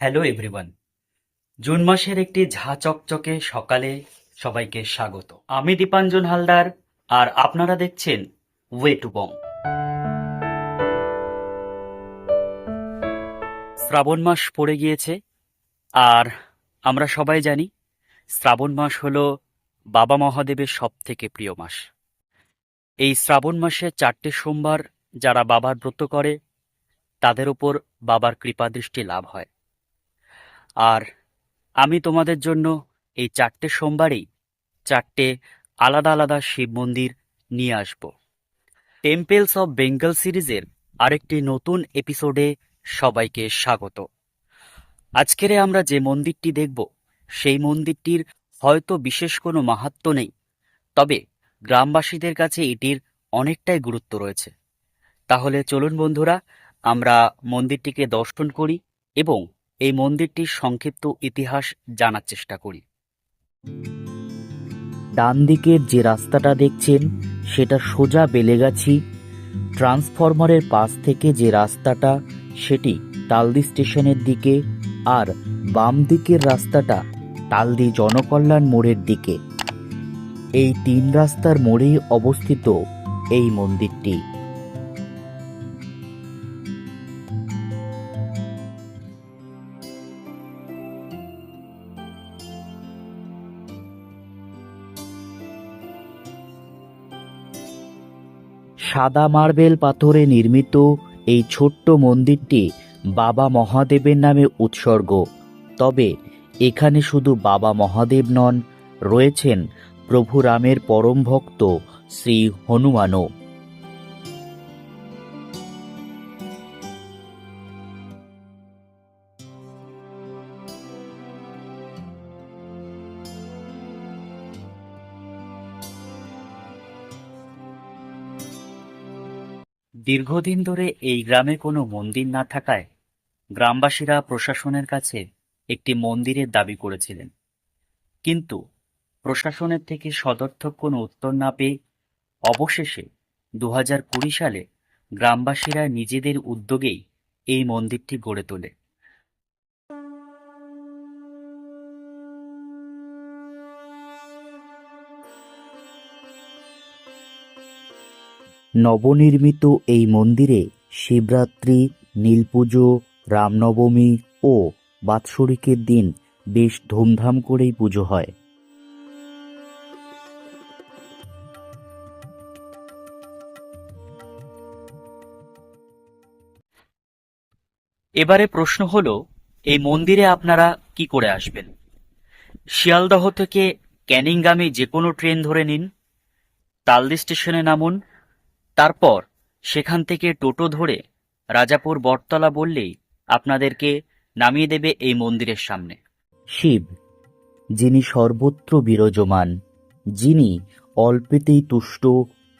Hello everyone June মাসের একটি ঝা চকচকে সকালে সবাইকে স্বাগত। আমি দীপাঞ্জন হালদার, আর আপনারা দেখছেন ওয়ে টু বং শ্রাবণ মাস পড়ে গিয়েছে, আর আমরা সবাই জানি শ্রাবণ মাস হলো বাবা মহাদেবের সব থেকে প্রিয় মাস। এই শ্রাবণ মাসে চারটে সোমবার যারা বাবার ব্রত করে, তাদের উপর বাবার কৃপাদৃষ্টি লাভ হয়। আর আমি তোমাদের জন্য এই চারটে সোমবারেই চারটে আলাদা আলাদা শিব মন্দির নিয়ে আসব। টেম্পেলস অব বেঙ্গল সিরিজের আরেকটি নতুন এপিসোডে সবাইকে স্বাগত। আজকেরে আমরা যে মন্দিরটি দেখব, সেই মন্দিরটির হয়তো বিশেষ কোনো মাহাত্ম্য নেই, তবে গ্রামবাসীদের কাছে এটির অনেকটাই গুরুত্ব রয়েছে। তাহলে চলুন বন্ধুরা, আমরা মন্দিরটিকে দর্শন করি এবং এই মন্দিরটির সংক্ষিপ্ত ইতিহাস জানার চেষ্টা করি। ডান দিকের যে রাস্তাটা দেখছেন, সেটা সোজা বেলেগাছি। ট্রান্সফরমারের পাশ থেকে যে রাস্তাটা, সেটি তালদি স্টেশনের দিকে আর বাম দিকের রাস্তাটা তালদি জনকল্যাণ মোড়ের দিকে। এই তিন রাস্তার মোড়েই অবস্থিত এই মন্দিরটি। সাদা মার্বেল পাথরে নির্মিত এই ছোট্ট মন্দিরটি বাবা মহাদেবের নামে উৎসর্গ। তবে এখানে শুধু বাবা মহাদেব নন, রয়েছেন প্রভু রামের পরম ভক্ত শ্রী হনুমানও। দীর্ঘদিন ধরে এই গ্রামে কোনো মন্দির না থাকায় গ্রামবাসীরা প্রশাসনের কাছে একটি মন্দিরের দাবি করেছিলেন। কিন্তু প্রশাসনের থেকে সদর্থক কোনো উত্তর না পেয়ে অবশেষে দু সালে গ্রামবাসীরা নিজেদের উদ্যোগেই এই মন্দিরটি গড়ে তোলে। নবনির্মিত এই মন্দিরে শিবরাত্রি, নীলপুজো, রামনবমী ও বাৎসরিকের দিন বেশ ধুমধাম করেই পুজো হয়। এবারে প্রশ্ন হলো, এই মন্দিরে আপনারা কি করে আসবেন? শিয়ালদহ থেকে ক্যানিংগামে যে কোনো ট্রেন ধরে নিন, তালদি স্টেশনে নামুন তারপর সেখান থেকে টোটো ধরে রাজাপুর বটতলা বললেই আপনাদেরকে নামিয়ে দেবে এই মন্দিরের সামনে। শিব, যিনি সর্বত্র বিরাজমান, যিনি অল্পেতেই তুষ্ট,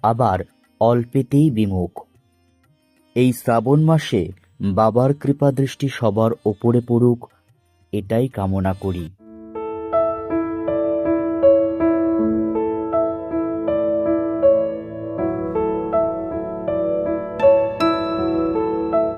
আবার অল্পেতেই বিমুখ। এই শ্রাবণ মাসে বাবার কৃপাদৃষ্টি সবার ওপরে পড়ুক, এটাই কামনা করি।